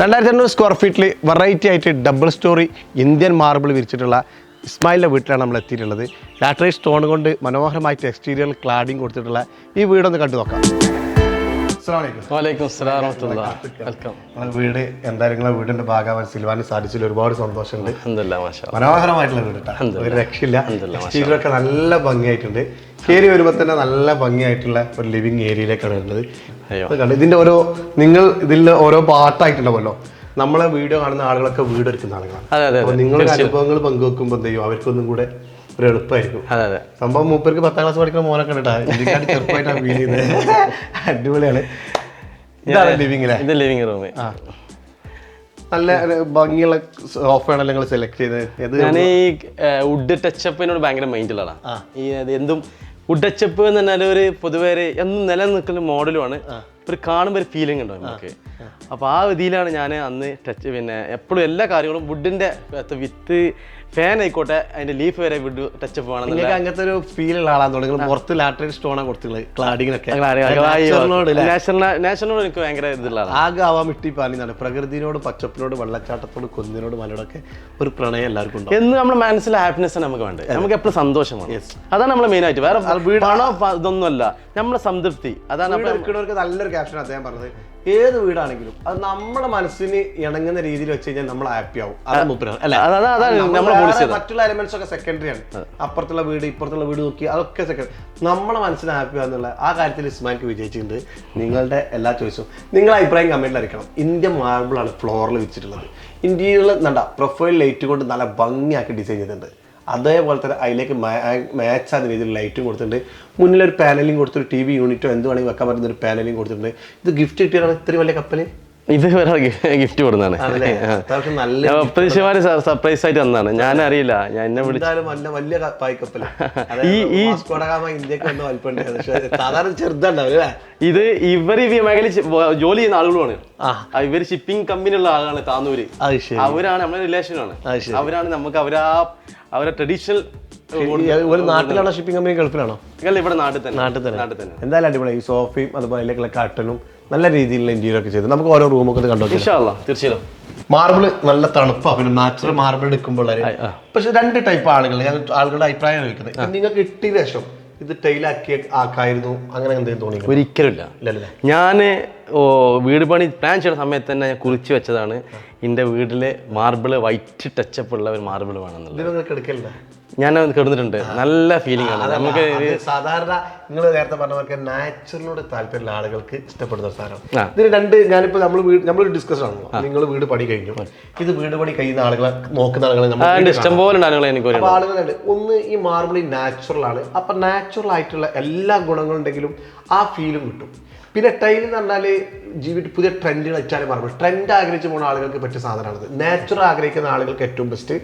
രണ്ടായിരത്തി അഞ്ഞൂറ് സ്ക്വയർ ഫീറ്റിൽ വെറൈറ്റി ആയിട്ട് ഡബിൾ സ്റ്റോറി ഇന്ത്യൻ മാർബിൾ വിരിച്ചിട്ടുള്ള ഇസ്മായിലിന്റെ വീട്ടിലാണ് നമ്മൾ എത്തിയിട്ടുള്ളത്. ലാറ്ററൈറ്റ് സ്റ്റോൺ കൊണ്ട് മനോഹരമായിട്ട് എക്സ്റ്റീരിയർ ക്ലാഡിങ് കൊടുത്തിട്ടുള്ള ഈ വീടൊന്ന് കണ്ടു നോക്കാം വീട് എന്തായാലും വീടിന്റെ ഭാഗമാവാൻ സിൽവാന് സാധിച്ചതിൽ ഒരുപാട് സന്തോഷമുണ്ട്. മനോഹരമായിട്ടുള്ള വീട് ഒരു രക്ഷയില്ല. ഒക്കെ നല്ല ഭംഗിയായിട്ടുണ്ട്. കയറി വരുമ്പോൾ തന്നെ നല്ല ഭംഗിയായിട്ടുള്ള ഒരു ലിവിങ് ഏരിയയിലേക്കാണ് വരുന്നത്. ഇതിന്റെ ഓരോ നിങ്ങൾ ഇതിൽ ഓരോ പാർട്ടായിട്ടുണ്ടാവുമല്ലോ. നമ്മളെ വീഡിയോ കാണുന്ന ആളുകളൊക്കെ വീട് എടുക്കുന്ന ആളുകളാണ് നിങ്ങളുടെ അനുഭവങ്ങൾ പങ്കുവെക്കുമ്പോൾ എന്ത് ചെയ്യും? അവർക്കൊന്നും കൂടെ ഒരു എളുപ്പമായിരിക്കും അതെ അതെ. സംഭവം മൂപ്പർക്ക് പത്താം ക്ലാസ് പഠിക്കുന്ന മോനൊക്കെ കേട്ടാ ഇതിനെക്കാട്ടി ചെറുപ്പമായിട്ടാണ് ഫീൽ ചെയ്യുന്നത്. അടിപൊളിയാണ്. ഇതാണ് ലിവിങ്ങിലെ ഇത് ലിവിങ് റൂം നല്ല ഭംഗിയുള്ള സോഫയാണ് നിങ്ങൾ സെലക്ട് ചെയ്തത്. ഞാൻ ഈ വുഡ് ടച്ചപ്പിനോട് ഭയങ്കര മൈൻഡിലാണ് ഈ എന്തും വുഡ് ടച്ചപ്പ് എന്ന് പറഞ്ഞാൽ ഒരു പൊതുവേ എന്നും നിലനിൽക്കുന്ന മോഡലുമാണ് ഒരു കാണുമ്പോൾ ഒരു ഫീലിംഗ് ഉണ്ടാവും നമുക്ക്? അപ്പോൾ ആ രീതിയിലാണ് ഞാൻ അന്ന് ടച്ച് പിന്നെ എപ്പോഴും എല്ലാ കാര്യങ്ങളും വുഡിന്റെ വിത്ത് ഫാൻ ആയിക്കോട്ടെ അതിന്റെ ലീഫ് വരെ വിട്ടു ടച്ചപ്പ് പോകണം നിങ്ങൾക്ക് അങ്ങനത്തെ ഒരു ഫീൽ ഉള്ള ആളാന്ന് തുടങ്ങി പുറത്ത് സ്റ്റോൺ ആണ് കൊടുത്തുള്ളത് ക്ലാഡിങ്ങിനൊക്കെ നാഷണലിനോട് എനിക്ക് ഭയങ്കര ഇതുള്ള ആകെ ആവാൻ വിട്ടി പാലിന്നാണ് പ്രകൃതിനോട് പച്ചപ്പിനോട് വെള്ളച്ചാട്ടത്തോട് കുന്നിനോട് മലയോടൊക്കെ ഒരു പ്രണയം എല്ലാവർക്കും എന്ന് നമ്മുടെ മനസ്സിൽ ഹാപ്പിനെസ് നമുക്ക് വേണ്ടത്. നമുക്ക് എപ്പോഴും സന്തോഷമാണ് അതാണ് നമ്മൾ മെയിൻ ആയിട്ട്. വേറെ വീടാണോ ഇതൊന്നുമല്ല. നമ്മളെ സംതൃപ്തി. അതാണ് നമ്മുടെ നല്ലൊരു ക്യാപ്ഷൻ അദ്ദേഹം പറഞ്ഞത്. ഏത് വീടാണെങ്കിലും അത് നമ്മുടെ മനസ്സിന് ഇണങ്ങുന്ന രീതിയിൽ വെച്ച് കഴിഞ്ഞാൽ നമ്മൾ ഹാപ്പി ആവും. മറ്റുള്ള എലിമെന്റ്സ് ഒക്കെ സെക്കൻഡറി ആണ്. അപ്പുറത്തുള്ള വീട് ഇപ്പുറത്തുള്ള വീട് നോക്കി അതൊക്കെ സെക്കൻഡറി നമ്മളെ മനസ്സിന് ഹാപ്പി ആവുന്നുള്ള ആ കാര്യത്തിൽ ഇസ്മാൻക്ക് വിജയിച്ചിട്ടുണ്ട്. നിങ്ങളുടെ എല്ലാ ചോയ്സും നിങ്ങളുടെ അഭിപ്രായം കമന്റിൽ അറിയിക്കണം. ഇന്ത്യ മാർബിളാണ് ഫ്ലോറിൽ വെച്ചിട്ടുള്ളത്. ഇന്ത്യയിൽ എന്താ പ്രൊഫൈൽ ലൈറ്റ് കൊണ്ട് നല്ല ഭംഗിയാക്കി ഡിസൈൻ ചെയ്തിട്ടുണ്ട്. അതേപോലെ തന്നെ അതിലേക്ക് മാച്ച് ആകുന്ന രീതിയിൽ ലൈറ്റും കൊടുത്തിട്ടുണ്ട്. മുന്നിലൊരു പാനലിംഗ് കൊടുത്തൊരു ടി വി യൂണിറ്റോ എന്ത് വേണമെങ്കിൽ വെക്കാൻ പറ്റുന്ന ഒരു പാനലിംഗ് കൊടുത്തിട്ടുണ്ട്. ഇത് ഗിഫ്റ്റ് കിട്ടിയതാണ് ഇത്രയും വലിയ കപ്പൽ? ഇത് വരെ ഗിഫ്റ്റ് കൊടുത്താണ് നല്ല പ്രതീക്ഷമാര് സർപ്രൈസ് ആയിട്ട് വന്നതാണ്. ഞാൻ അറിയില്ല ഞാൻ എന്നെ വിളിച്ചു ഇത് ഇവർ ഈ മേഖലയിൽ ചി- ജോലി ചെയ്യുന്ന ആളുകളുമാണ്. ആ. ആ, ഇവർ ഷിപ്പിംഗ് കമ്പനിയുള്ള ആളാണ് താന്നൂര് അവരാണ് നമ്മുടെ റിലേഷൻ ആണ്. അവരാണ് നമുക്ക് അവരാ അവരെ ട്രഡീഷണൽ ഒരു നാട്ടിലാണോ ഷിപ്പിംഗ് കമ്പനി ഗൾഫിലാണോ? ഇവിടെ നാട്ടിൽ തന്നെ. നാട്ടിൽ തന്നെ. നാട്ടിൽ തന്നെ. എന്തായാലും അടിപൊളി. ഈ സോഫയും അതുപോലെ കട്ടനും നല്ല രീതിയിലുള്ള ഇന്റീരിയർ ഒക്കെ ചെയ്ത്. നമുക്ക് ഓരോ റൂമൊക്കെ കണ്ടോ തീർച്ചയായും മാർബിൾ നല്ല തണുപ്പാ പിന്നെ നാച്ചുറൽ മാർബിൾ എടുക്കുമ്പോൾ പക്ഷെ രണ്ട് ടൈപ്പ് ആളുകൾ ഞാൻ ആളുകളുടെ അഭിപ്രായം ചോദിക്കുന്നത്. നിങ്ങൾക്ക് കിട്ടിയ ശേഷം ഇത് ടൈലാക്കി ആക്കായിരുന്നു അങ്ങനെ എന്തെങ്കിലും തോന്നി ഒരിക്കലും ഇല്ല. ഞാൻ വീട് പണി പ്ലാൻ ചെയ്യുന്ന സമയത്ത് തന്നെ ഞാൻ കുറിച്ച് വെച്ചതാണ്. എന്റെ വീട്ടിൽ മാർബിൾ വൈറ്റ് ടച്ചപ്പ് ഉള്ള ഒരു മാർബിൾ വേണമെന്നുള്ളത്. ഞാൻ കിടന്നിട്ടുണ്ട്. നല്ല ഫീലിംഗ് ആണ്. നമുക്ക് സാധാരണ നിങ്ങൾ നേരത്തെ പറഞ്ഞ പോലെ നാച്ചുറലിനോട് താല്പര്യമുള്ള ആളുകൾക്ക് ഇഷ്ടപ്പെടുന്ന സാധനം. ഇതിന് രണ്ട് ഞാനിപ്പോ നമ്മൾ നമ്മൾ ഡിസ്കസ് ആണല്ലോ നിങ്ങൾ വീട് പണി കഴിഞ്ഞു. ഇത് വീട് പണി കഴിയുന്ന ആളുകളെ നോക്കുന്ന ആളുകളെ ഇഷ്ടംപോലെ ആളുകളെ എനിക്ക് ആളുകളുണ്ട്. ഒന്ന് ഈ മാർബിൾ നാച്ചുറൽ ആണ്. അപ്പൊ നാച്ചുറൽ ആയിട്ടുള്ള എല്ലാ ഗുണങ്ങളുണ്ടെങ്കിലും ആ ഫീലും കിട്ടും. പിന്നെ ടൈൽ എന്ന് പറഞ്ഞാൽ ജീവിതത്തിൽ പുതിയ ട്രെൻഡുകൾ വെച്ചാൽ മാർബിൾ ട്രെൻഡ് ആഗ്രഹിച്ച് പോകുന്ന ആളുകൾക്ക് പറ്റിയ സാധനമാണത്. നാച്ചുറൽ ആഗ്രഹിക്കുന്ന ആളുകൾക്ക് ഏറ്റവും ബെസ്റ്റ്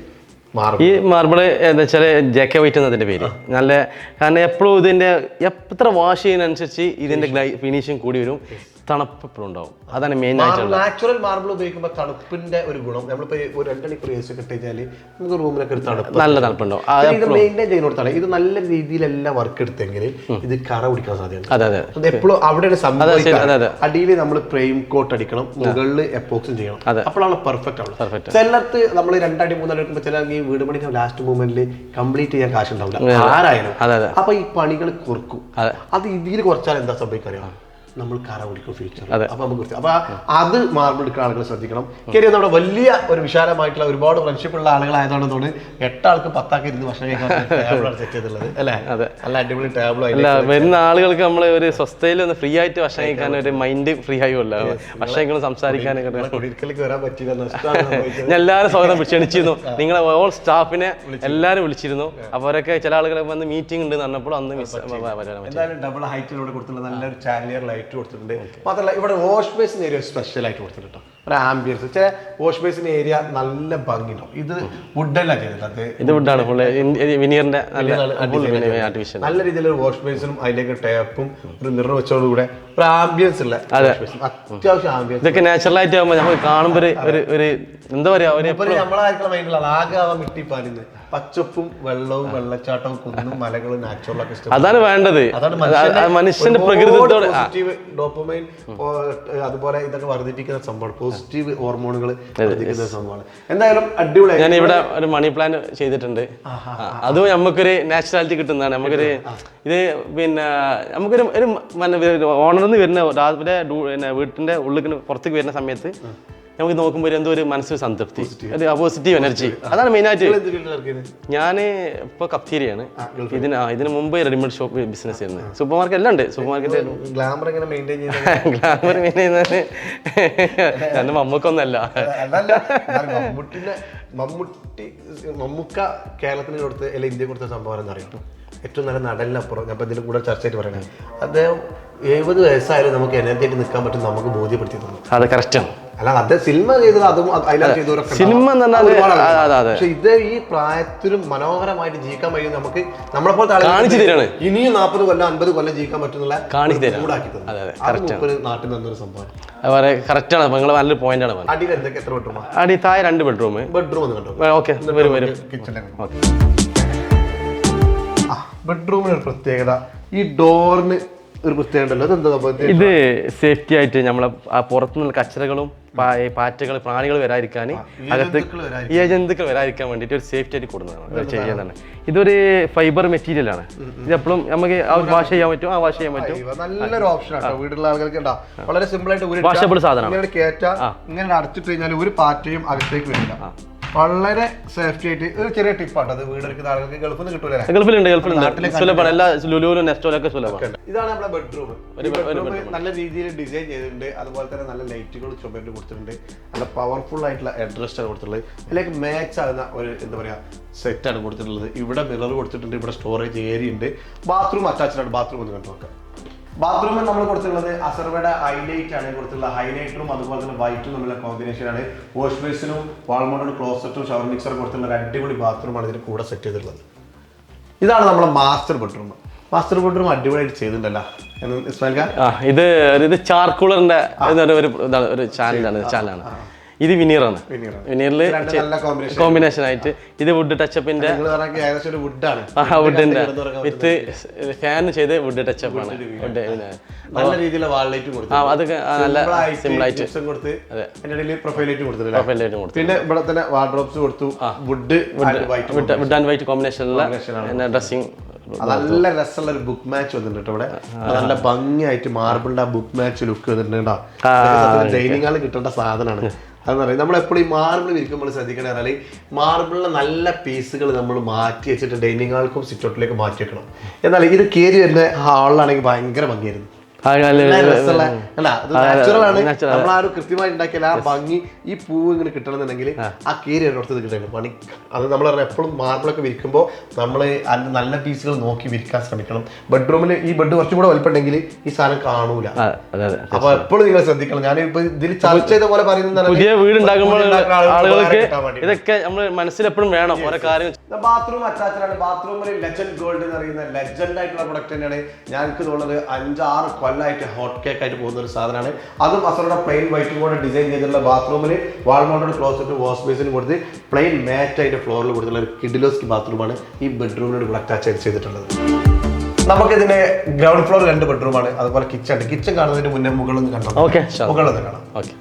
മാർബിൾ ഈ മാർബിൾ എന്താ വെച്ചാൽ ജെ വൈറ്റ് എന്നതിന്റെ പേര്. നല്ല കാരണം എപ്പോഴും ഇതിന്റെ എത്ര വാഷ് ചെയ്യുന്നതനുസരിച്ച് ഗ്ലൈ ഫിനിഷിങ് കൂടി വരും. തണുപ്പ് എപ്പോഴും ഉണ്ടാവും അതാണ് മെയിൻ ആയിട്ടുള്ള നാച്ചുറൽ മാർബിൾ ഉപയോഗിക്കുമ്പോൾ തണുപ്പിന്റെ ഒരു ഗുണം. നമ്മളിപ്പോ ഒരു രണ്ട് മണിക്കൂർ എ സി ഒക്കെ കഴിഞ്ഞാൽ നമുക്ക് റൂമിലൊക്കെ ഒരു തണുപ്പ് നല്ല തണുപ്പുണ്ടാവും ഇത് മെയിന്റെയിൻ ചെയ്യുന്നിടത്താണ്. ഇത് നല്ല രീതിയിലെല്ലാം വർക്ക് എടുത്തെങ്കിൽ ഇത് കറ പിടിക്കാൻ സാധ്യത അതെ അതെ. അത് എപ്പോഴും അവിടെയാണ് അതെ. അടിയിൽ നമ്മൾ ഫ്രെയിം കോട്ട് അടിക്കണം മുകളിൽ എപ്പോക്സും ചെയ്യണം. അപ്പോഴാണ് പെർഫെക്റ്റ് ആവുന്നത്. ചിലർക്ക് നമ്മൾ രണ്ടടി മൂന്നടി എടുക്കുമ്പോൾ ചില ഈ വീട് പണി ലാസ്റ്റ് മൂമെന്റിൽ കംപ്ലീറ്റ് ചെയ്യാൻ കാശ് ഉണ്ടാവില്ല ആരായാലും. അപ്പൊ ഈ പണികൾ കുറക്കും. അത്. ഇതിൽ കുറച്ചാൽ എന്താ സംഭവിക്കുക നമ്മൾ കാര പിടിക്കും ഫ്യൂച്ചർ. അപ്പൊ നമുക്ക് അപ്പൊ അത് മാർബിൾ എടുക്കുന്ന ആളുകൾ ശ്രദ്ധിക്കണം. കയറി നമ്മുടെ വലിയ ഒരു വിശാലമായിട്ടുള്ള ഒരുപാട് ഫ്രണ്ട്ഷിപ്പ് ഉള്ള ആളുകളായതുകൊണ്ട് തോന്നുന്നു എട്ടാൾക്ക് പത്താൾക്ക് ഇരുന്ന് ഭക്ഷണം കഴിക്കാൻ സെറ്റ് ചെയ്തിട്ടുള്ളത് അല്ലേ? അതെ. നല്ല അടിപൊളി ടേബിളും അല്ല വരുന്ന ആളുകൾക്ക് നമ്മൾ ഒരു സ്വസ്ഥയിൽ ഒന്ന് ഫ്രീ ആയിട്ട് ഭക്ഷണം കഴിക്കാൻ ഒരു മൈൻഡ് ഫ്രീ ആയുമല്ല ഭക്ഷണം സംസാരിക്കാനൊക്കെ വരാൻ പറ്റില്ല. ഞാൻ എല്ലാവരും സ്വാഗതം ക്ഷണിച്ചിരുന്നു നിങ്ങളെ ഓൾ സ്റ്റാഫിനെ എല്ലാവരും വിളിച്ചിരുന്നു. അപ്പോൾ അവരൊക്കെ ചില ആളുകൾ വന്ന് മീറ്റിംഗ് ഉണ്ട് എന്ന് പറഞ്ഞപ്പോൾ അന്ന് മിസ് എന്തായാലും ഡബിൾ ഹൈറ്റിലൂടെ കൊടുത്തുള്ള നല്ലൊരു ചാലിയർ ലൈറ്റ് കൊടുത്തിട്ടുണ്ട്. മാത്രമല്ല ഇവിടെ വാഷ് ബേസിന് ഏരിയ സ്പെഷ്യൽ ആയിട്ട് കൊടുത്തിട്ടുണ്ട് ഒരു ആംബിയൻസ് ചില വാഷ് ബേസിന് ഏരിയ നല്ല ഭംഗിയുണ്ടാവും. ഇത് വുഡല്ല ചെയ്തിട്ട് ഇത് ഫുള്ള് വിനീറിന്റെ ആർട്ടിഫിഷ്യൽ നല്ല രീതിയിലുള്ള വാഷ് ബേസിനും അതിലേക്ക് ടാപ്പും ഒരു മിറർ വെച്ചോടുകൂടെ ഒരു ആംബിയൻസ് ഉള്ള അത്യാവശ്യം ആംബിയൻസ് ഇതൊക്കെ നാച്ചുറൽ ആയിട്ട് ആകുമ്പോൾ നമ്മൾ കാണുമ്പോൾ ഒരു എന്താ പറയാ ഒരു ഇപ്പൊ നമ്മളായിരിക്കണം മൈൻഡിലാണ് ആകെ ആവാൻ മിട്ടിപ്പാലിന്ന് പച്ചപ്പും വെള്ളവും വെള്ളച്ചാട്ടവും കുന്നും മലകളും നാച്ചുറൽ ഒക്കെ ഇഷ്ടം. അതാണ് വേണ്ടത്. അതാണ് അത് അത് മനുഷ്യന്റെ പ്രകൃതി ഡോപ്പമൈൻ അതുപോലെ ഇതൊക്കെ വർദ്ധിപ്പിക്കുന്ന സംഭവം പോസിറ്റീവ് ഹോർമോണുകൾ സംഭവമാണ്. എന്തായാലും അടിപൊളി ഞാൻ ഇവിടെ ഒരു മണി പ്ലാൻ ചെയ്തിട്ടുണ്ട്. അതും നമുക്കൊരു നാച്ചുറാലിറ്റി കിട്ടുന്നതാണ്. നമുക്കൊരു ഇത് പിന്നെ നമുക്കൊരു ഒരു ഓണറിൽ നിന്ന് വരുന്ന രാവിലെ വീട്ടിന്റെ ഉള്ളിൽ പുറത്തേക്ക് വരുന്ന സമയത്ത് നമുക്ക് നോക്കുമ്പോൾ എന്തോ ഒരു മനസ്സിൽ സംതൃപ്തി. ഒരു പോസിറ്റീവ് എനർജി അതാണ് മെയിനായിട്ട് വർക്ക് ചെയ്യുന്നത്? ഞാൻ ഇപ്പോൾ കഫ്തീരിയാണ് ഇതിന് ഇതിന് മുമ്പ് റെഡിമെയ്ഡ് ഷോപ്പ് ബിസിനസ് ചെയ്യുന്നത് സൂപ്പർ മാർക്കറ്റ് എല്ലാം ഉണ്ട്. സൂപ്പർ മാർക്കറ്റ് ഗ്ലാമർ എങ്ങനെ മെയിന്റെയിൻ ചെയ്യുന്നത്? എന്റെ മമ്മക്കൊന്നല്ല. മമ്മൂട്ടി മമ്മൂക്ക കേരളത്തിന് കൊടുത്ത് അല്ലെ ഇന്ത്യ കൊടുത്ത സംഭവം എന്നറിയാം ഏറ്റവും നല്ല നടലിനപ്പുറം ഞാൻ ഇപ്പം ഇതിലും കൂടെ ചർച്ച ആയിട്ട് പറയണേ. അദ്ദേഹം എഴുപത് വയസ്സായാലും നമുക്ക് എനർജി ആയിട്ട് നിൽക്കാൻ പറ്റും നമുക്ക് ബോധ്യപ്പെടുത്തി തന്നു അത് കറക്റ്റാണ് അല്ല സിനിമ ചെയ്തത് അതും ചെയ്തവരൊക്കെ സിനിമ. പക്ഷെ ഇത് ഈ പ്രായത്തിലും മനോഹരമായിട്ട് ജീവിക്കാൻ കഴിയും നമുക്ക് നമ്മളെ പോലെ കാണിച്ചു തരാണ്. ഇനിയും നാൽപ്പത് കൊല്ലം അൻപത് കൊല്ലം ജീവിക്കാൻ പറ്റുന്നുള്ള കാണിച്ചു തരാം. നാട്ടിൽ നിന്നൊരു സംഭവം കറക്റ്റ് ആണ്. നിങ്ങൾ നല്ലൊരു അടിയിൽ എന്തൊക്കെ? എത്ര ബെഡ്റൂം അടി താഴെ രണ്ട് ബെഡ്റൂം ബെഡ്റൂം ഓക്കെ വരും കിച്ചണിലേക്ക് ബെഡ്റൂമിന് ഒരു പ്രത്യേകത. ഈ ഡോറിന് ഒരു പ്രത്യേകത ഉണ്ടല്ലോ. അതെന്താ ഇത് സേഫ്റ്റി ആയിട്ട് നമ്മളെ പുറത്തുനിന്നുള്ള കച്ചറകളും പാറ്റകൾ പ്രാണികൾ വരാതിരിക്കാൻ അകത്ത് ഈ ജന്തുക്കൾ വരാതിരിക്കാൻ വേണ്ടിയിട്ട് ഒരു സേഫ്റ്റി ആയിട്ട് കൊടുക്കുന്നതാണ് ചെയ്യുന്നതാണ് ഇതൊരു ഫൈബർ മെറ്റീരിയൽ ആണ്. ഇത് എപ്പോഴും നമുക്ക് വാഷ് ചെയ്യാൻ പറ്റും ആ വാഷ് ചെയ്യാൻ പറ്റും. നല്ലൊരു ഓപ്ഷൻ ആണ് വീട്ടിലുള്ള ആളുകൾക്ക് ഉണ്ടാ വളരെ സിമ്പിൾ ആയിട്ട് ഒരു വാഷബിൾ സാധനം ഇങ്ങനെ കയറ്റാ ഇങ്ങനെ അടച്ചിട്ട് കഴിഞ്ഞാൽ ഒരു പാറ്റയും അകത്തേക്ക് വരില്ല. വളരെ സേഫ്റ്റി ആയിട്ട്. ഒരു ചെറിയ ടിപ്പാണ് അത് വീടെടുക്കുന്ന ആളുകൾക്ക് ഗൾഫിൽ നിന്ന് കിട്ടൂലേ ഗൾഫിലുണ്ട് ഗൾഫിലുണ്ട്. സുലഭമാണ് എല്ലാ ലുലുവിലും നെസ്റ്റോലൊക്കെ സുലഭമാണ് ഇതാണ് നമ്മുടെ ബെഡ്റൂം നല്ല രീതിയിൽ ഡിസൈൻ ചെയ്തിട്ടുണ്ട്. അതുപോലെ തന്നെ നല്ല ലൈറ്റുകൾ ചുമരിൽ കൊടുത്തിട്ടുണ്ട്. നല്ല പവർഫുൾ ആയിട്ടുള്ള അഡ്രസ്റ്റ് ആണ് കൊടുത്തിട്ടുള്ളത്. അതിലേക്ക് മാച്ച് ആകുന്ന ഒരു എന്താ പറയാ സെറ്റ് ആണ് കൊടുത്തിട്ടുള്ളത്. ഇവിടെ മിറർ കൊടുത്തിട്ടുണ്ട്. ഇവിടെ സ്റ്റോറേജ് ഏരിയ ഉണ്ട്. ബാത്റൂം അറ്റാച്ച്ഡ് ആണ്. ബാത്റൂം ഒന്ന് കണ്ടു നോക്കാം. ബാത്റൂമിൽ നമ്മൾ കൊടുത്തിട്ടുള്ളത് അസർവയുടെ ഹൈലൈറ്റ് ആണ് കൊടുത്തിട്ടുള്ള ഹൈലൈറ്ററും അതുപോലെ തന്നെ വൈറ്റും തമ്മിലുള്ള കോമ്പിനേഷൻ ആണ്. വാഷ് ബേസിനും വാൾമോണ്ടും ക്ലോസറ്റും ഷവർ മിക്സറും കൊടുത്തിട്ടുള്ള ഒരു അടിപൊളി ബാത്റൂമാണ് ഇതിന് കൂടെ സെറ്റ് ചെയ്തിട്ടുള്ളത്. ഇതാണ് നമ്മുടെ മാസ്റ്റർ ബെഡ്റൂം മാസ്റ്റർ ബെഡ്റൂം അടിപൊളിയായിട്ട് ചെയ്തിട്ടുണ്ടല്ലോ. ഇത് ഇത് ചാർക്കൂളറിന്റെ ഒരു ചാനലാണ് ചാനലാണ് ഇത് വിനീറാണ് ആണ്. വിനീറിൽ കോമ്പിനേഷൻ ആയിട്ട് ഇത് വുഡ് ടച്ചപ്പിന്റെ വുഡിന്റെ വിത്ത് ഫാൻ ചെയ്ത് വുഡ് ടച്ചപ്പ് ആണ്. നല്ല രീതിയിലുള്ള വാൾ ലൈറ്റ് കൊടുത്തു അതൊക്കെ നല്ല ആയിട്ട് കൊടുത്ത് പ്രൊഫൈൽ ലൈറ്റ് കൊടുത്തു പിന്നെ ഇവിടെ തന്നെ വാർഡ്രോബ്സ് കൊടുത്തു. വുഡ് ആൻഡ് വൈറ്റ് കോമ്പിനേഷനിലുള്ള ഡ്രസ്സിംഗ് നല്ല രസമുള്ള ഒരു ബുക്ക് മാച്ച് വന്നിട്ടുണ്ട് ഇവിടെ. നല്ല ഭംഗിയായിട്ട് മാർബിളിന്റെ ആ ബുക്ക് മാച്ച് ലുക്ക് വന്നിട്ടുണ്ട് ഡൈനിങ് ഹാളിൽ കിട്ടേണ്ട സാധനമാണ്. അതെന്ന് പറയും. നമ്മളെപ്പോഴും ഈ മാർബിൾ വിരിക്കുമ്പോൾ ശ്രദ്ധിക്കണ പറഞ്ഞാൽ മാർബിളിലെ നല്ല പീസുകൾ നമ്മൾ മാറ്റി വെച്ചിട്ട് ഡൈനിങ് ഹാൾക്കും സിറ്റൗട്ടിലേക്ക് മാറ്റി വെക്കണം. എന്നാൽ ഇത് കയറി വരുന്ന ഹാളിലാണെങ്കിൽ ഭയങ്കര ഭംഗിയായിരുന്നു. നമ്മൾ ആ ഒരു കൃത്യമായി ആ ഭംഗി ഈ പൂവ് ഇങ്ങനെ കിട്ടണമെന്നുണ്ടെങ്കിൽ ആ. കീരി ഒരിടത്ത് കിട്ടണം. പണി അത് നമ്മൾ എപ്പോഴും മാർബിളൊക്കെ വിരിക്കുമ്പോൾ നമ്മൾ അതിന്റെ നല്ല പീസുകൾ നോക്കി വിരിക്കാൻ ശ്രമിക്കണം. ബെഡ്റൂമിൽ ഈ ബെഡ് കുറച്ചും കൂടെ വലിപ്പുണ്ടെങ്കിൽ ഈ സാധനം കാണൂല. അപ്പൊ എപ്പോഴും നിങ്ങൾ ശ്രദ്ധിക്കണം. ഞാൻ ഇപ്പൊ ഇതിൽ ചർച്ച ചെയ്ത പോലെ പറയുന്നത് പുതിയ വീട് ഉണ്ടാക്കുമ്പോൾ ആളുകൾക്ക് ഇതൊക്കെ നമ്മൾ മനസ്സിലെപ്പോഴും വേണം ഓരോ കാര്യം ബാത്റൂം അറ്റാച്ച്ഡ് ആണ്. ബാത്റൂമിൽ ലെജൻഡ് ഗോൾഡ് എന്ന് പറയുന്ന ലെജൻഡ് ആയിട്ടുള്ള പ്രൊഡക്റ്റ് തന്നെയാണ്. ഞാൻ തോന്നുന്നത് അഞ്ചാറ് കൊല്ലമായിട്ട് ഹോട്ട് കേക്ക് ആയിട്ട് പോകുന്ന ഒരു സാധനമാണ്. അതും അസറുടെ പ്ലെയിൻ വൈറ്റും കൂടെ ഡിസൈൻ ചെയ്തിട്ടുള്ള ബാത്റൂമിൽ വാൾമോണ്ടോട് ക്ലോസറ്റ് വാഷ് ബേസിന് കൊടുത്ത് പ്ലെയിൻ മാറ്റ് അതിന്റെ ഫ്ലോറിൽ കൊടുത്തിട്ടുള്ള ഒരു കിഡിലോസ്കി ബാത്റൂമാണ് ഈ ബെഡ്റൂമിനോട് ഇവിടെ അറ്റാച്ച് ആയിട്ട് ചെയ്തിട്ടുള്ളത്. നമുക്കിതിന്റെ ഗ്രൗണ്ട് ഫ്ലോർ രണ്ട് ബെഡ്റൂമാണ് അതുപോലെ കിച്ചൺ ഉണ്ട്. കിച്ചൺ കാണുന്നതിന് മുന്നേ മുകളിൽ കണ്ടോ? ഓക്കെ മുകളിൽ നിന്ന് കാണാം. ഓക്കെ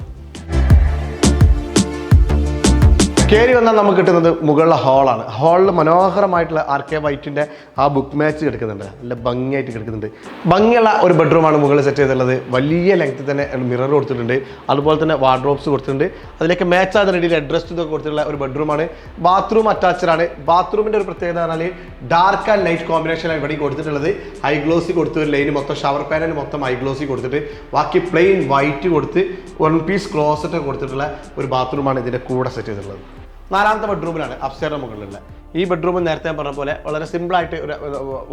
കയറി വന്നാൽ നമുക്ക് കിട്ടുന്നത് മുകളിലെ ഹാളാണ് ഹാളിൽ മനോഹരമായിട്ടുള്ള ആർ കെ വൈറ്റിന്റെ ആ ബുക്ക് മാച്ച് കിടക്കുന്നുണ്ട്. നല്ല ഭംഗിയായിട്ട് കിടക്കുന്നുണ്ട്. ഭംഗിയുള്ള ഒരു ബെഡ്റൂമാണ് മുകളിൽ സെറ്റ് ചെയ്തിട്ടുള്ളത്. വലിയ ലെങ്ത്തിൽ തന്നെ മിറർ കൊടുത്തിട്ടുണ്ട്. അതുപോലെ തന്നെ വാർഡ്രോബ്സ് കൊടുത്തിട്ടുണ്ട്. അതിലേക്ക് മാച്ച് ആകുന്ന രീതിയിൽ അഡ്രസ് ഇതൊക്കെ കൊടുത്തിട്ടുള്ള ഒരു ബെഡ്റൂമാണ് ബാത്റൂം അറ്റാച്ച്ഡ് ആണ്. ബാത്റൂമിന്റെ ഒരു പ്രത്യേകത പറഞ്ഞാൽ ഡാർക്ക് ആൻഡ് ലൈറ്റ് കോമ്പിനേഷനാണ് ഇവിടെ കൊടുത്തിട്ടുള്ളത്. ഹൈ ഗ്ലോസി കൊടുത്ത് ഒരു ലൈന് മൊത്തം ഷവർ പാനൽ മൊത്തം ഹൈ ഗ്ലോസി കൊടുത്തിട്ട് ബാക്കി പ്ലെയിൻ വൈറ്റ് കൊടുത്ത് വൺ പീസ് ക്ലോസറ്റ് കൊടുത്തിട്ടുള്ള ഒരു ബാത്റൂമാണ് ഇതിന്റെ കൂടെ സെറ്റ് ചെയ്തിട്ടുള്ളത്. നാലാമത്തെ ബെഡ്റൂമിലാണ് അപ്സ്റ്റേറിന് മുകളിലുള്ള ഈ ബെഡ്റൂം നേരത്തെ ഞാൻ പറഞ്ഞ പോലെ വളരെ സിമ്പിളായിട്ട് ഒരു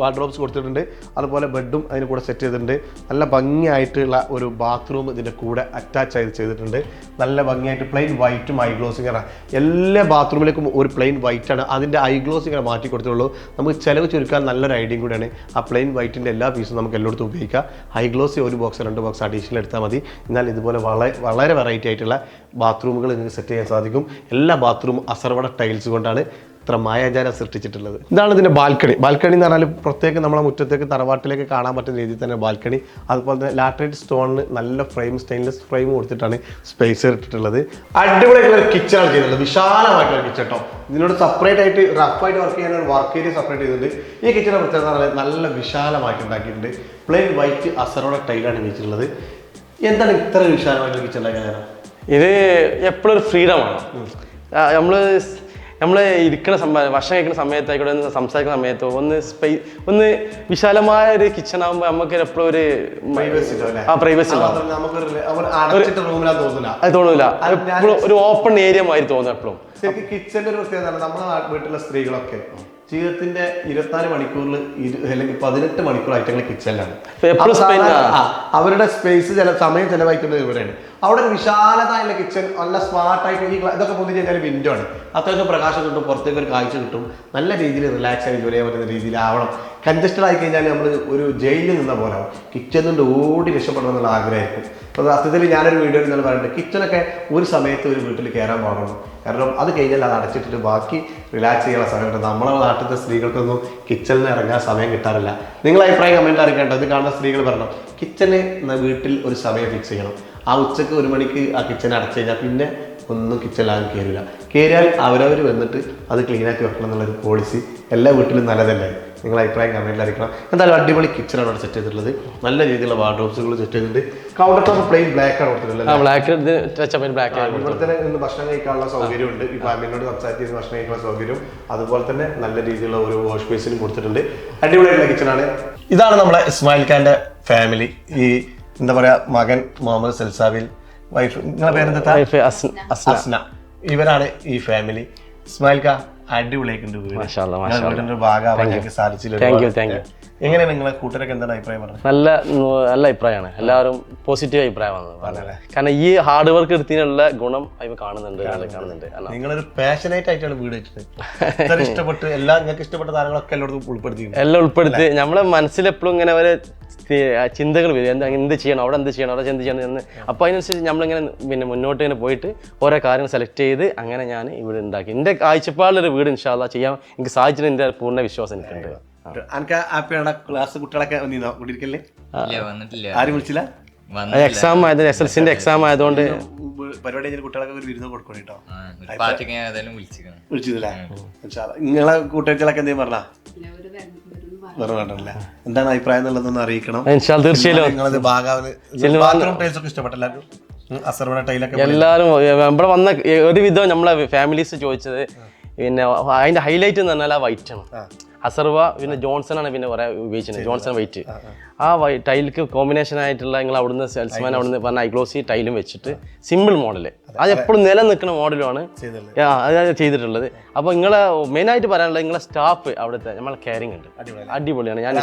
വാർഡ്രോബ്സ് കൊടുത്തിട്ടുണ്ട്. അതുപോലെ ബെഡും അതിന് കൂടെ സെറ്റ് ചെയ്തിട്ടുണ്ട്. നല്ല ഭംഗിയായിട്ടുള്ള ഒരു ബാത്റൂം ഇതിന്റെ കൂടെ അറ്റാച്ച് ആയിട്ട് ചെയ്തിട്ടുണ്ട്. നല്ല ഭംഗിയായിട്ട് പ്ലെയിൻ വൈറ്റും ഐ ഗ്ലോസും ഇങ്ങനെ എല്ലാ ബാത്റൂമിലേക്കും ഒരു പ്ലെയിൻ വൈറ്റ് ആണ്. അതിന്റെ ഐ ഗ്ലോസ് ഇങ്ങനെ മാറ്റി കൊടുത്തുള്ളൂ നമുക്ക് ചിലവ് ചുരുക്കാൻ നല്ലൊരു ഐഡിയ കൂടിയാണ് ആ പ്ലെയിൻ വൈറ്റിന്റെ എല്ലാ പീസും നമുക്ക് എല്ലായിടത്തും ഉപയോഗിക്കാം. ഐ ഗ്ലോസ് ഒരു ബോക്സ് രണ്ട് ബോക്സ് അഡീഷണൽ എടുത്താൽ മതി. എന്നാൽ ഇതുപോലെ വളരെ വളരെ വെറൈറ്റി ആയിട്ടുള്ള ബാത്റൂമുകൾ നിങ്ങൾക്ക് സെറ്റ് ചെയ്യാൻ സാധിക്കും. എല്ലാ ബാത്റൂമും അസർവട ടൈൽസ് കൊണ്ടാണ് ഇത്ര മായാജാലം സൃഷ്ടിച്ചിട്ടുള്ളത്. ഇതാണ് ഇതിന്റെ ബാൽക്കണി. ബാൽക്കണി എന്ന് പറഞ്ഞാൽ പ്രത്യേകം നമ്മളെ മുറ്റത്തേക്ക് തറവാട്ടിലേക്ക് കാണാൻ പറ്റുന്ന രീതിയിൽ തന്നെ ബാൽക്കണി. അതുപോലെ തന്നെ ലാറ്ററൈറ്റ് സ്റ്റോണിന് നല്ല ഫ്രെയിം സ്റ്റെയിൻലെസ് ഫ്രെയിം കൊടുത്തിട്ടാണ് സ്പേസ് ഇട്ടിട്ടുള്ളത്. അടിപൊളിയായിട്ടുള്ള കിച്ചണാണ് ചെയ്തിട്ടുള്ളത്. വിശാലമായിട്ടുള്ള കിച്ചൺ കേട്ടോ ഇതിനോട് സെപ്പറേറ്റ് ആയിട്ട് റഫായിട്ട് വർക്ക് ചെയ്യാൻ ഒരു വർക്ക് ഏരിയ സെപ്പറേറ്റ് ചെയ്തിട്ടുണ്ട്. ഈ കിച്ചണെ പ്രത്യേകത പറഞ്ഞാൽ നല്ല വിശാലമായിട്ട് ഉണ്ടാക്കിയിട്ടുണ്ട്. പ്ലെയിൻ വൈറ്റ് അസറോടെ ടൈലാണ് വെച്ചിട്ടുള്ളത്. എന്താണ് ഇത്ര വിശാലമായിട്ടുള്ള കിച്ചൺ ഉണ്ടാക്കാൻ ഇത് എപ്പോഴും ഒരു ഫ്രീഡമാണ് നമ്മൾ നമ്മൾ ഇരിക്കുന്ന സമയം ഭക്ഷണം കഴിക്കുന്ന സമയത്തായിക്കോട്ടെ ഒന്ന് സംസാരിക്കുന്ന സമയത്തോ ഒന്ന് സ്പേ ഒന്ന് വിശാലമായ ഒരു കിച്ചൺ ആകുമ്പോൾ നമുക്ക് എപ്പോഴും ഒരു ആ പ്രൈവസി അത് തോന്നില്ല എപ്പോഴും ഒരു ഓപ്പൺ ഏരിയ മാതിരി തോന്നും എപ്പോഴും കിച്ചന്റെ ഒരു പ്രത്യേകത നമ്മുടെ വീട്ടിലെ സ്ത്രീകളൊക്കെ ജീവിതത്തിന്റെ ഇരുപത്തിനാല് മണിക്കൂറിൽ അല്ലെങ്കിൽ പതിനെട്ട് മണിക്കൂർ ഐറ്റങ്ങൾ കിച്ചണിലാണ് അവരുടെ സ്പേസ് ചില സമയം ചെലവഴിക്കുന്നത് ഇവിടെയാണ് അവിടെ ഒരു വിശാലതായുള്ള കിച്ചൺ നല്ല സ്മാർട്ടായിട്ട് ഈ ഇതൊക്കെ പൊന്തി കഴിഞ്ഞാൽ വിൻഡോ ആണ്. അത്യാവശ്യം പ്രകാശം കിട്ടും പുറത്തേക്ക് ഒരു കാഴ്ച കിട്ടും. നല്ല രീതിയിൽ റിലാക്സ് ആയി ജോലി ചെയ്യാൻ പറ്റുന്ന രീതിയിലാവണം കൺജസ്റ്റഡ് ആയി കഴിഞ്ഞാൽ നമ്മൾ ഒരു ജയിലിൽ നിന്ന പോലെ ആവും. കിച്ചണിന്റെ ഓടി രക്ഷപ്പെടണം എന്നുള്ള ആഗ്രഹമായിരിക്കും. അപ്പോൾ സത്യത്തിൽ ഞാനൊരു വീഡിയോ ഇന്നലെ പറയുന്നുണ്ട് കിച്ചണൊക്കെ ഒരു സമയത്ത് ഒരു വീട്ടിൽ കയറാൻ പാടുള്ളൂ. കാരണം അത് കഴിഞ്ഞാൽ അത് അടച്ചിട്ടിട്ട് ബാക്കി റിലാക്സ് ചെയ്യാനുള്ള സമയം കിട്ടും. നമ്മളെ നാട്ടിലത്തെ സ്ത്രീകൾക്കൊന്നും കിച്ചണിൽ ഇറങ്ങാൻ സമയം കിട്ടാറില്ല. നിങ്ങൾ അഭിപ്രായം കമന്റ് അറിയിക്കേണ്ടത് ഇത് കാണുന്ന സ്ത്രീകൾ പറഞ്ഞു കിച്ചണ് വീട്ടിൽ ഒരു സമയം ഫിക്സ് ചെയ്യണം. ആ ഉച്ചയ്ക്ക് ഒരു മണിക്ക് ആ കിച്ചൺ അടച്ചു കഴിഞ്ഞാൽ പിന്നെ ഒന്നും കിച്ചണിലാകും കയറില്ല കയറിയാൽ അവരവർ വന്നിട്ട് അത് ക്ലീനാക്കി വെക്കണം എന്നുള്ളൊരു പോളിസി എല്ലാ വീട്ടിലും നല്ലതല്ലേ? നിങ്ങൾ അഭിപ്രായം കമന്റിൽ അറിയിക്കണം. എന്തായാലും അടിപൊളി കിച്ചണാണ് അവിടെ സെറ്റ് ചെയ്തിട്ടുള്ളത്. നല്ല രീതിയിലുള്ള വാർഡ്രോബ്സുകൾ സെറ്റ് ചെയ്തിട്ടുണ്ട്. കൗണ്ടർ ടോപ്പ് പ്ലെയിൻ ബ്ലാക്ക് ആണ് കൊടുത്തിട്ടുള്ളത് ബ്ലാക്ക് ബ്ലാക്ക് ഇവിടെ തന്നെ ഇന്ന് ഭക്ഷണം കഴിക്കാനുള്ള സൗകര്യമുണ്ട്. ഈ ഫാമിലിനോട് സംസാരിച്ച് ഭക്ഷണം കഴിക്കാനുള്ള സൗകര്യം അതുപോലെ തന്നെ നല്ല രീതിയിലുള്ള ഒരു വാഷ് ബേസിനും കൊടുത്തിട്ടുണ്ട്. അടിപൊളിയായിട്ടുള്ള കിച്ചണാണ് ഇതാണ് നമ്മുടെ ഇസ്മായിൽ ഖാന്റെ ഫാമിലി ഈ എന്താ പറയാ മകൻ മുഹമ്മദ് സെൽസാവിൽ വൈഫ്. നിങ്ങളുടെ പേരെന്താ അസ്ന. ഇവരാണ് ഈ ഫാമിലി. ഇസ്മായിൽ കാ അടിപൊളിയായിട്ടുണ്ട് വീട്. വീടിന്റെ ഒരു ഭാഗമാവാൻ ഞങ്ങൾക്ക് സാധിച്ചില്ല Thank നിങ്ങളെ കൂട്ടരൊക്കെ എന്താണ് അഭിപ്രായം പറഞ്ഞത്? നല്ല നല്ല അഭിപ്രായമാണ്. എല്ലാവരും പോസിറ്റീവ് അഭിപ്രായമാണ് പറഞ്ഞത്. കാരണം ഈ ഹാർഡ് വർക്ക് എടുത്തതിനുള്ള ഗുണം അതിന് കാണുന്നുണ്ട് കാണുന്നുണ്ട്. നിങ്ങളൊരു പാഷനേറ്റ് ആയിട്ടാണ് വീട് ഇഷ്ടപ്പെട്ട് എല്ലാ നിങ്ങൾക്ക് ഇഷ്ടപ്പെട്ട സാധനങ്ങളൊക്കെ എല്ലായിടത്തും എല്ലാം ഉൾപ്പെടുത്തി. നമ്മളെ മനസ്സിലെപ്പോഴും ഇങ്ങനെ ഒരു ചിന്തകൾ വരും. എന്താ എന്ത് ചെയ്യണം? അവിടെ എന്ത് ചെയ്യണം? അവിടെ എന്ത് ചെയ്യണം? എന്ന്. അപ്പോൾ അതിനനുസരിച്ച് നമ്മളിങ്ങനെ പിന്നെ മുന്നോട്ട് ഇങ്ങനെ പോയിട്ട് ഓരോ കാര്യങ്ങൾ സെലക്ട് ചെയ്ത് അങ്ങനെ ഞാൻ ഇവിടെ ഉണ്ടാക്കി. എന്റെ കാഴ്ചപ്പാടിലൊരു വീട് ഇൻഷാല്ല ചെയ്യാൻ എനിക്ക് സാധിച്ചിട്ട് എന്റെ പൂർണ വിശ്വാസം എനിക്കുണ്ട്. എനിക്ക് ഹാപ്പിയാണ് ക്ലാസ് കുട്ടികളൊക്കെ വന്നിരുന്നോ? കുടിയിരിക്കല്ലേ? ഇല്ല വന്നിട്ടില്ല. ആരും വിളിച്ചില്ല? എക്സാം ആയത് എസ് എൽ സിന്റെ എക്സാം ആയതുകൊണ്ട് പരിപാടി കഴിഞ്ഞ കുട്ടികളൊക്കെ ഒരു വിരുന്ന് കൊടുക്കണം കേട്ടോ. വിളിച്ചില്ല നിങ്ങളെ കൂട്ടുകാരികളൊക്കെ എന്തെങ്കിലും പറഞ്ഞാ? പറഞ്ഞിട്ടില്ല. എന്താണ് അഭിപ്രായം എന്നുള്ളതൊന്ന് അറിയിക്കണം. തീർച്ചയായും അസർവണ ടൈലൊക്കെ എല്ലാവരും ഇവിടെ വന്ന ഒരുവിധം നമ്മളെ ഫാമിലീസ് ചോദിച്ചത് പിന്നെ അതിന്റെ ഹൈലൈറ്റ് എന്ന് പറഞ്ഞാൽ ആ വൈറ്റ് ആണ്. അസർവ പിന്നെ ജോൺസൺ ആണ് പിന്നെ പറയാൻ ഉപയോഗിച്ചത് ജോൺസൺ വൈറ്റ് ആ വൈ ടൈലിക്ക് കോമ്പിനേഷൻ ആയിട്ടുള്ള നിങ്ങൾ അവിടുന്ന് സെയിൽസ്മാൻ അവിടുന്ന് പറഞ്ഞ ഐഗ്ലോസി ടൈലും വെച്ചിട്ട് സിമ്പിൾ മോഡൽ അത്. എപ്പോഴും നിലനിൽക്കുന്ന മോഡലുമാണ് അത് ചെയ്തിട്ടുള്ളത്. അപ്പോൾ നിങ്ങളെ മെയിനായിട്ട് പറയാനുള്ളത് നിങ്ങളെ സ്റ്റാഫ് അവിടുത്തെ നമ്മളെ കെയറിംഗ് ഉണ്ട്. അടിപൊളിയാണ്. ഞാൻ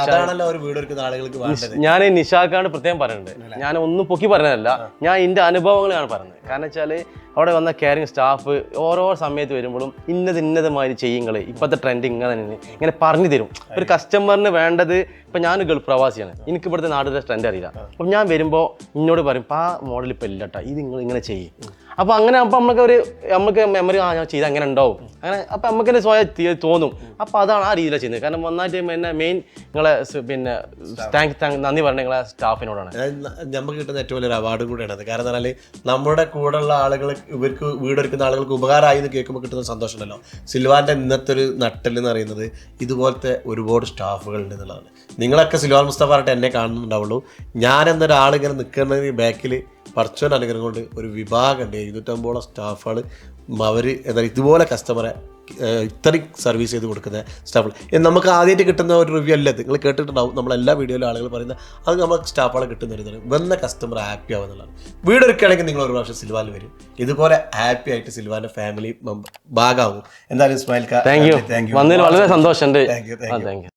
ഞാൻ നിഷാക്കാണ്ട് പ്രത്യേകം പറയുന്നത്. ഞാൻ ഒന്നും പൊക്കി പറഞ്ഞതല്ല. ഞാൻ എന്റെ അനുഭവങ്ങളാണ് പറയുന്നത്. കാരണം വെച്ചാൽ അവിടെ വന്ന കെയറിങ് സ്റ്റാഫ് ഓരോ സമയത്ത് വരുമ്പോഴും ഇന്നത് ഇന്നതുമാതിരി ചെയ്യുങ്ങൾ ഇപ്പോഴത്തെ ട്രെൻഡ് ഇങ്ങനെ തന്നെ. ഇങ്ങനെ പറഞ്ഞു തരും. ഒരു കസ്റ്റമറിന് വേണ്ടത് ഇപ്പം ഞാൻ ഗൾഫ് പ്രവാസിയാണ്. എനിക്ക് ഇവിടുത്തെ നാടിന്റെ ട്രെൻഡ് അറിയില്ല. അപ്പം ഞാൻ വരുമ്പോൾ എന്നോട് പറയും ആ മോഡൽ ഇപ്പം ഇല്ലട്ടാ ഇത് നിങ്ങൾ ഇങ്ങനെ ചെയ്യും. അപ്പോൾ അങ്ങനെ അപ്പോൾ നമുക്ക് ഒരു നമുക്ക് മെമ്മറി ആ ഞാൻ ചെയ്ത് അങ്ങനെ ഉണ്ടാവും. അങ്ങനെ അപ്പോൾ നമുക്ക് എന്നെ സ്വയം തോന്നും. അപ്പോൾ അതാണ് ആ രീതിയിലാണ് ചെയ്യുന്നത്. കാരണം ഒന്നായിട്ട് പിന്നെ മെയിൻ നിങ്ങളെ പിന്നെ താങ്ക് താങ്ക് നന്ദി പറഞ്ഞ നിങ്ങളെ സ്റ്റാഫിനോടാണ്. നമുക്ക് കിട്ടുന്ന ഏറ്റവും വലിയൊരു അവാർഡ് കൂടിയാണ് അത്. കാരണം എന്ന് പറഞ്ഞാൽ നമ്മുടെ കൂടെയുള്ള ആളുകൾ ഇവർക്ക് വീടൊരുക്കുന്ന ആളുകൾക്ക് ഉപകാരമായി എന്ന് കേൾക്കുമ്പോൾ കിട്ടുന്ന സന്തോഷമല്ലോ സിൽവാന്റെ ഇന്നത്തെ ഒരു നട്ടൽ എന്ന് പറയുന്നത് ഇതുപോലത്തെ ഒരുപാട് സ്റ്റാഫുകൾ ഉണ്ട് എന്നുള്ളതാണ്. നിങ്ങളൊക്കെ സിൽവാൻ മുസ്തഫ പറഞ്ഞിട്ട് എന്നെ കാണുന്നുണ്ടാവുള്ളൂ. ഞാൻ എന്നൊരാളിങ്ങനെ നിൽക്കുന്നതിന് ബാക്കിൽ പർച്ചോൻ അനുഗ്രഹം കൊണ്ട് ഒരു വിഭാഗമുണ്ട് എഴുന്നൂറ്റമ്പോളം സ്റ്റാഫുകൾ അവർ എന്താ പറയുക ഇതുപോലെ കസ്റ്റമറെ ഇത്രയും സർവീസ് ചെയ്ത് കൊടുക്കുന്ന സ്റ്റാഫുകൾ നമുക്ക് ആദ്യമായിട്ട് കിട്ടുന്ന ഒരു റിവ്യൂ അല്ല ഇത്. നിങ്ങൾ കേട്ടിട്ടുണ്ടാവും. നമ്മളെല്ലാ വീഡിയോയിലും ആളുകൾ പറയുന്ന അത് നമ്മൾ സ്റ്റാഫുകളെ കിട്ടുന്ന ഒരു വന്ന കസ്റ്റമർ ഹാപ്പി ആവുക എന്നുള്ളതാണ് വീട് ഒരുക്കുകയാണെങ്കിൽ നിങ്ങൾ ഒരു പ്രാവശ്യം സിൽവാനിൽ വരും. ഇതുപോലെ ഹാപ്പി ആയിട്ട് സിൽവാന്റെ ഫാമിലി ഭാഗമാവും. എന്തായാലും ഇസ്മായിൽ താങ്ക് യു വന്നതിൽ വളരെ സന്തോഷമുണ്ട്. Thank you thank you